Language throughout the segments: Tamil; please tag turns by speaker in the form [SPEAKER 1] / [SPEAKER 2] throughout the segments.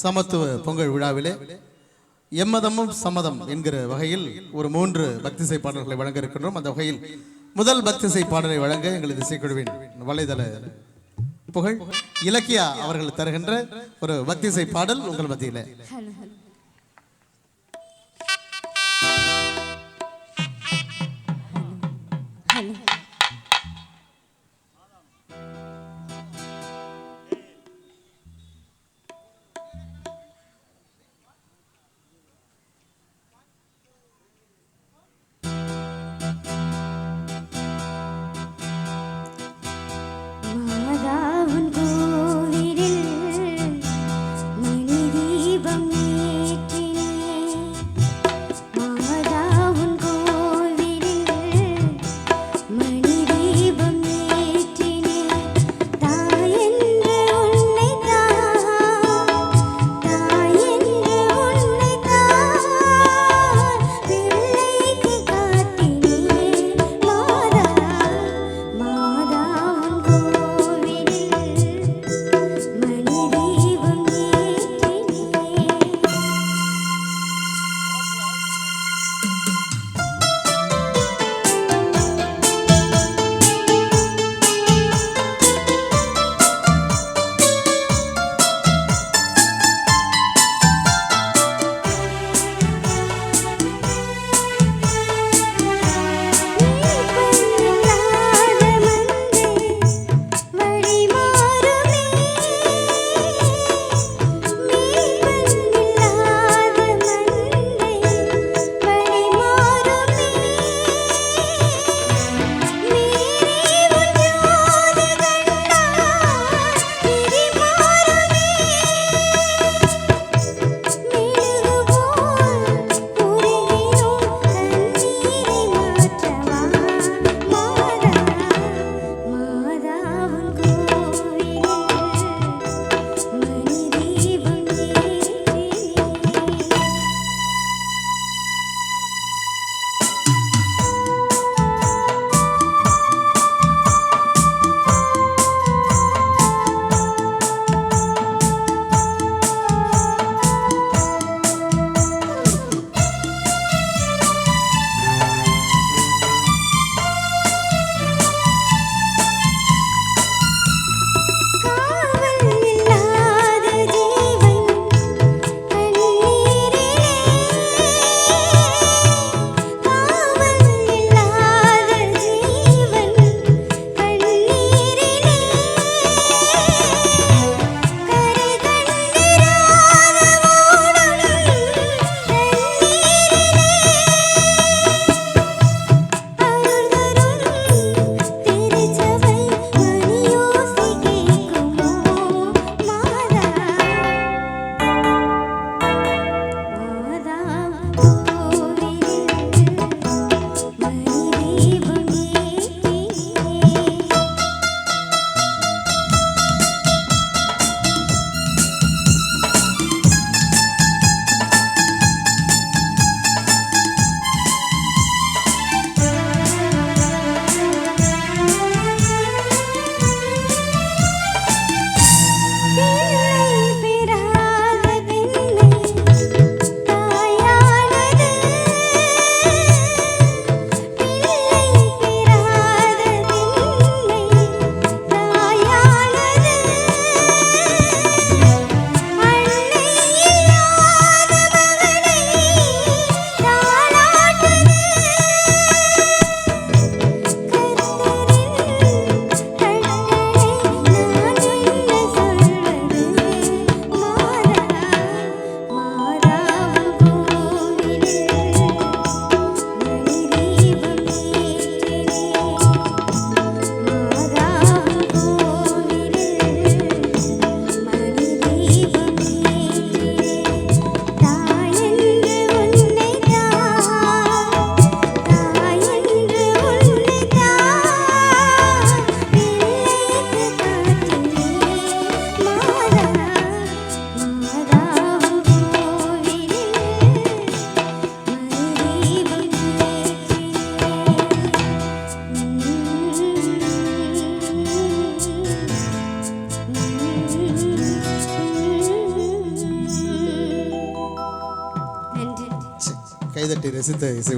[SPEAKER 1] சமத்துவ பொங்கல் விழாவிலே எம்மதமும் சம்மதம் என்கிற வகையில் ஒரு மூன்று பக்திசை பாடல்களை வழங்க இருக்கின்றோம். அந்த வகையில் முதல் பக்திசை பாடலை வழங்க எங்களது இசைக்குழுவின் வலைதள புகழ் இலக்கியா அவர்கள் தருகின்ற ஒரு பக்திசை பாடல் உங்கள் மத்தியில்.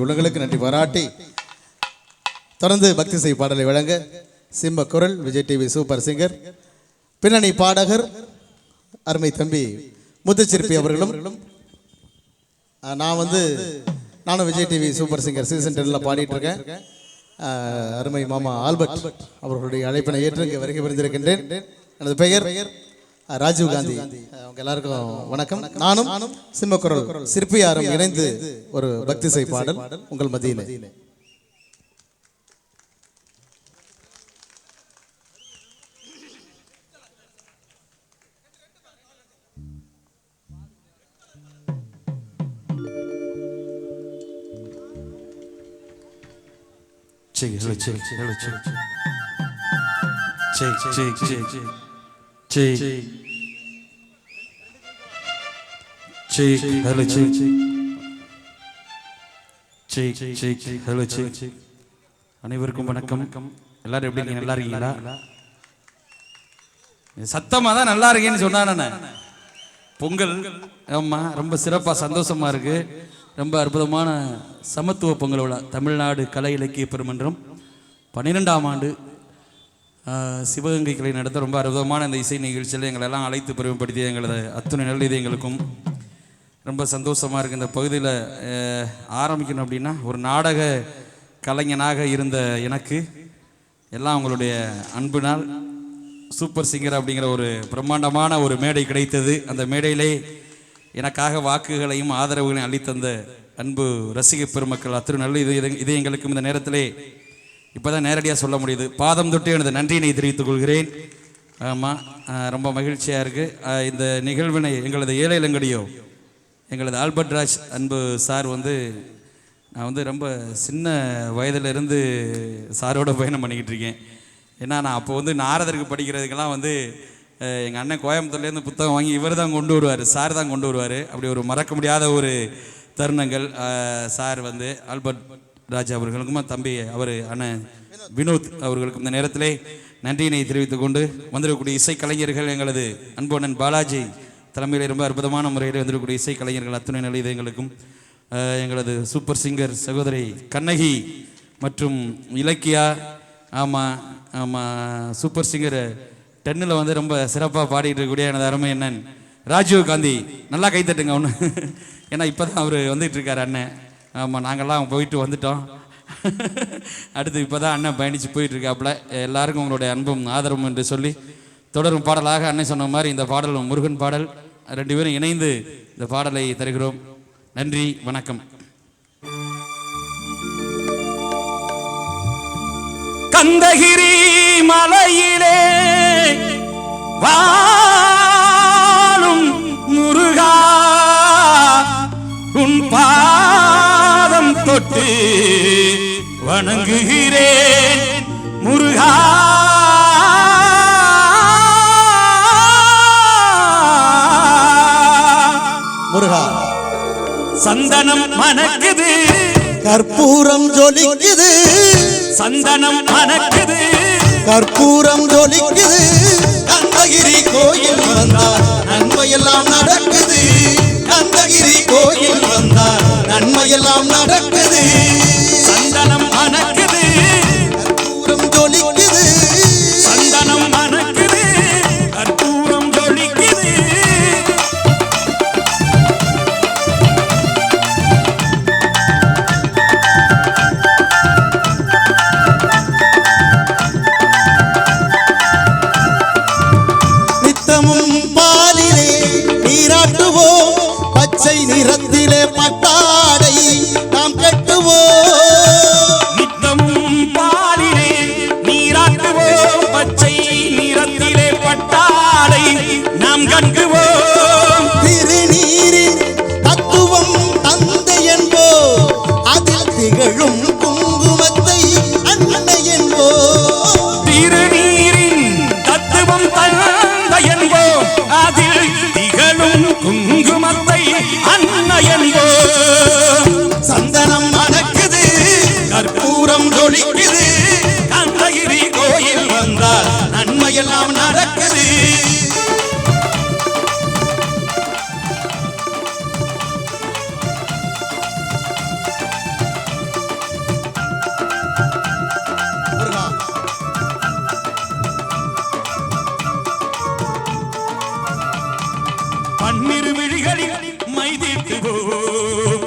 [SPEAKER 1] உள்ளங்களுக்கு நன்றி பாராட்டி தொடர்ந்து பக்தி செய் பாடலை வழங்க சிம்ம குரல் விஜய் டிவி சூப்பர் சிங்கர் பின்னணி பாடகர் அருமை தம்பி முத்துச்சிற்பி அவர்களும். நான் வந்து நானும் Vijay TV super singer season டென்னில் பாடிட்டு இருக்கேன். அருமை மாமா ஆல்பர்ட் அவர்களுடைய அழைப்பினை ஏற்று இங்கே வருகை புரிந்திருக்கின்றேன். எனது பெயர் பெயர் ராஜீவ் காந்தி. அவங்க எல்லாருக்கும் வணக்கம். நானும் சிம்மக்குரல். சிற்பியாரும் இணைந்து ஒரு பக்தி இசை பாடல் உங்கள் மத்தியிலே.
[SPEAKER 2] Check, hello, check, hello, check. Check, check, check, check. Check, hello, check. Check, check, hello, check. அனைவருக்கும் வணக்கம். எல்லாரும் எப்படி நீங்கள் நல்லா இருக்கீங்களா? சத்தமா தான் நல்லா இருக்கேன்னு சொன்னானே பொங்கல். ஆமா ரொம்ப சிறப்பா சந்தோஷமா இருக்கு. ரொம்ப அற்புதமான சமத்துவ பொங்கல் விழா. தமிழ்நாடு கலை இலக்கிய பெருமன்றம் பன்னிரெண்டாம் ஆண்டு சிவகங்கை கலை நடத்த ரொம்ப அற்புதமான இந்த இசை நிகழ்ச்சியில் எங்களெல்லாம் அழைத்து பெருமைப்படுத்தி எங்களது அத்துணை நல்லிதயங்களுக்கும் ரொம்ப சந்தோஷமாக இருக்குது இந்த பகுதியில் ஆரம்பிக்கணும் அப்படின்னா ஒரு நாடக கலைஞனாக இருந்த எனக்கு எல்லாம் உங்களுடைய அன்பினால் சூப்பர் சிங்கர் அப்படிங்கிற ஒரு பிரம்மாண்டமான ஒரு மேடை கிடைத்தது. அந்த மேடையிலே எனக்காக வாக்குகளையும் ஆதரவுகளையும் அளித்தந்த அன்பு ரசிக பெருமக்கள் அத்திரு நல்ல இது இதயங்களுக்கும் இந்த நேரத்திலே இப்போ தான் நேரடியாக சொல்ல முடியுது. பாதம் தொட்டு எனது நன்றியினை தெரிவித்துக் கொள்கிறேன். ஆமாம் ரொம்ப மகிழ்ச்சியாக இருக்குது இந்த நிகழ்வினை எங்களது ஏழை இளங்கடியோ எங்களது ஆல்பர்ட் ராஜ் அன்பு சார் வந்து நான் வந்து ரொம்ப சின்ன வயதிலிருந்து சாரோட பயணம் பண்ணிக்கிட்டு இருக்கேன். ஏன்னா நான் அப்போ வந்து நாரதருக்கு படிக்கிறதுக்கெல்லாம் வந்து எங்கள் அண்ணன் கோயம்புத்தூர்லேருந்து புத்தகம் வாங்கி இவர் தான் கொண்டு வருவார் சார் தான் கொண்டு வருவார். அப்படி ஒரு மறக்க முடியாத ஒரு தருணங்கள் சார் வந்து ஆல்பர்ட் ராஜா அவர்களுக்கும் தம்பி அவர் அண்ணன் வினோத் அவர்களுக்கும் இந்த நேரத்திலே நன்றியினை தெரிவித்துக் கொண்டு வந்திருக்கக்கூடிய இசைக்கலைஞர்கள் எங்களது அன்போனன் பாலாஜி தலைமையில் ரொம்ப அற்புதமான முறையில் வந்திருக்கக்கூடிய இசைக்கலைஞர்கள் அத்துணை நல்ல எங்களுக்கும் எங்களது சூப்பர் சிங்கர் சகோதரி கண்ணகி மற்றும் இலக்கியா ஆமாம் ஆமாம் சூப்பர் சிங்கர் டென்னில் வந்து ரொம்ப சிறப்பாக பாடிட்டு இருக்கக்கூடிய எனது அருமை என்னன் ராஜீவ் காந்தி. நல்லா கைத்தட்டுங்க ஒன்று ஏன்னா இப்போ தான் அவர் வந்துகிட்ருக்கார் அண்ணன். ஆமாம் நாங்கள்லாம் போயிட்டு வந்துட்டோம். அடுத்து இப்போ தான் அண்ணன் பயணித்து போயிட்டுருக்காப்புல. எல்லாருக்கும் உங்களுடைய அன்பும் ஆதரவும் என்று சொல்லி தொடரும் பாடலாக அண்ணன் சொன்ன மாதிரி இந்த பாடல் முருகன் பாடல். ரெண்டு பேரும் இணைந்து இந்த பாடலை தருகிறோம். நன்றி வணக்கம். கந்தகிரி மலையிலே வா தொட்டு வணங்குகிறேன் முருகா.
[SPEAKER 1] முருகா.
[SPEAKER 2] சந்தனம் மணக்குது.
[SPEAKER 1] கற்பூரம் ஜொலிக்குது.
[SPEAKER 2] சந்தனம் மணக்குது.
[SPEAKER 1] கற்பூரம் ஜொலிக்குது. கந்தகிரி கோயில் வந்தார் நன்மையெல்லாம் நடக்குது. கோயில் வந்தார் நன்மையெல்லாம் நடக்குது.
[SPEAKER 2] சந்தனம் மணக்குது
[SPEAKER 1] அன்னையன்கோ
[SPEAKER 2] சந்தனம் மணக்குது கற்பூரம்
[SPEAKER 1] தொழிக்குது
[SPEAKER 2] கந்தகிரி கோயில்
[SPEAKER 1] வந்தால் நன்மையெல்லாம் நடக்குது.
[SPEAKER 2] பன்னிருவி மைதீட்டுவோம்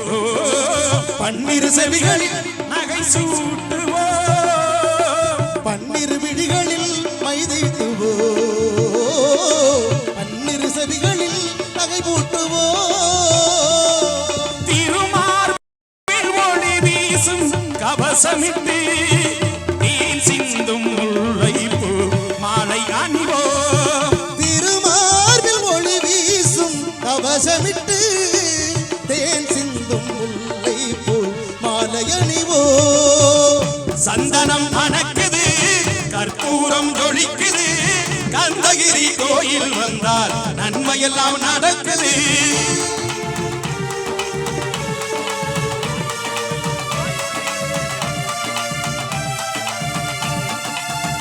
[SPEAKER 2] பன்னிரு செவிகளில் நகை சூட்டுவோம்.
[SPEAKER 1] பன்னிரு விழிகளில் மைதீட்டுவோ பன்னிரு செவிகளில் நகை பூட்டுவோ
[SPEAKER 2] திருமார் ஒளி வீசும் கவசமிட்டு நீர் சிந்தும் முல்லைப்பூ மாலை அணிவோம்.
[SPEAKER 1] திருமார்பில் ஒளி வீசும் கவசமிட்டு தேன் சிந்தும் முல்லை போல் மாலையணிவோ.
[SPEAKER 2] சந்தனம் மணக்குது கற்பூரம் ஜொலிக்குது. கந்தகிரி கோயில் வந்தால் நன்மையெல்லாம் நடக்குது.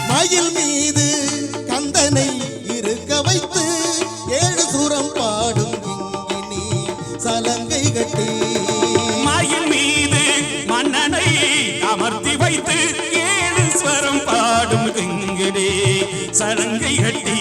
[SPEAKER 1] மயில் மீது சலங்கை கட்டி
[SPEAKER 2] மீது மன்னனை அமர்த்தி வைத்து ஏழு ஸ்வரம் பாடும் கிங்கிடே சலங்கை கட்டி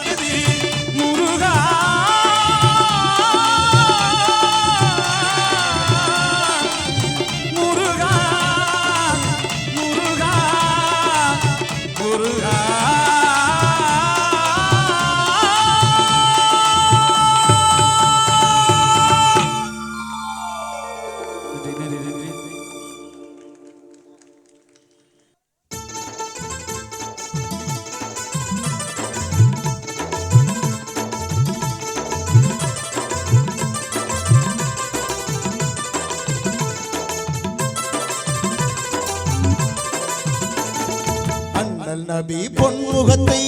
[SPEAKER 1] நபி பொன்முகத்தை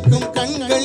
[SPEAKER 1] பாசத்துக்கும் கண்கள்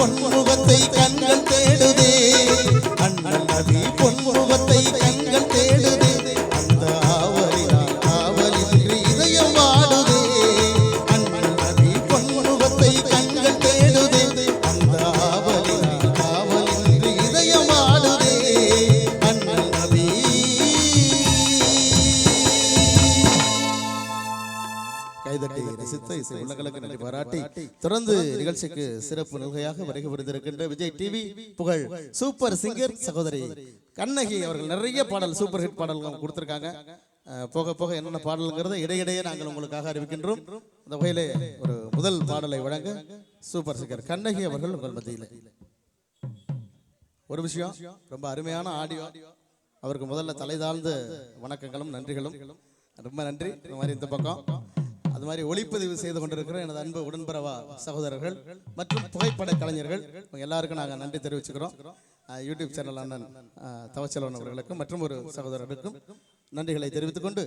[SPEAKER 1] corpo. நிகழ்ச்சிக்கு சிறப்பு நிகழ்ச்சியாக வருகை விஜய் டிவி புகழ் சூப்பர் சிங்கர் சகோதரி. கண்ணகி அவர்கள் நிறைய பாடல் சூப்பர் ஹிட் பாடல்கள் கொடுத்திருக்காங்க. போக போக என்னென்ன பாடல்ங்கிறத? இடையிடையே நாங்கள் உங்களுக்காக அறிவிக்கின்றோம். அந்த வகையிலே ஒரு முதல் பாடலை வழங்க சூப்பர் சிங்கர் கண்ணகி அவர்கள் உங்கள் மத்தியில். ஒரு விஷயம் ரொம்ப அருமையான ஆடியோ. அவருக்கு முதல்ல தலை தாழ்ந்த வணக்கங்களும் நன்றிகளும். ரொம்ப நன்றி. இந்த மாதிரி இந்த பக்கம். அது மாதிரி ஒளிப்பதிவு செய்து கொண்டிருக்கிற எனது அன்பு உடன்பரவா சகோதரர்கள் மற்றும் புகைப்பட கலைஞர்கள். எல்லாருக்கும் நாங்கள் நன்றி தெரிவிச்சுக்கிறோம். யூடியூப் சேனல் அண்ணன் தவச்சலவன் அவர்களுக்கும் மற்றும் ஒரு சகோதரருக்கும் நன்றிகளை தெரிவித்துக் கொண்டு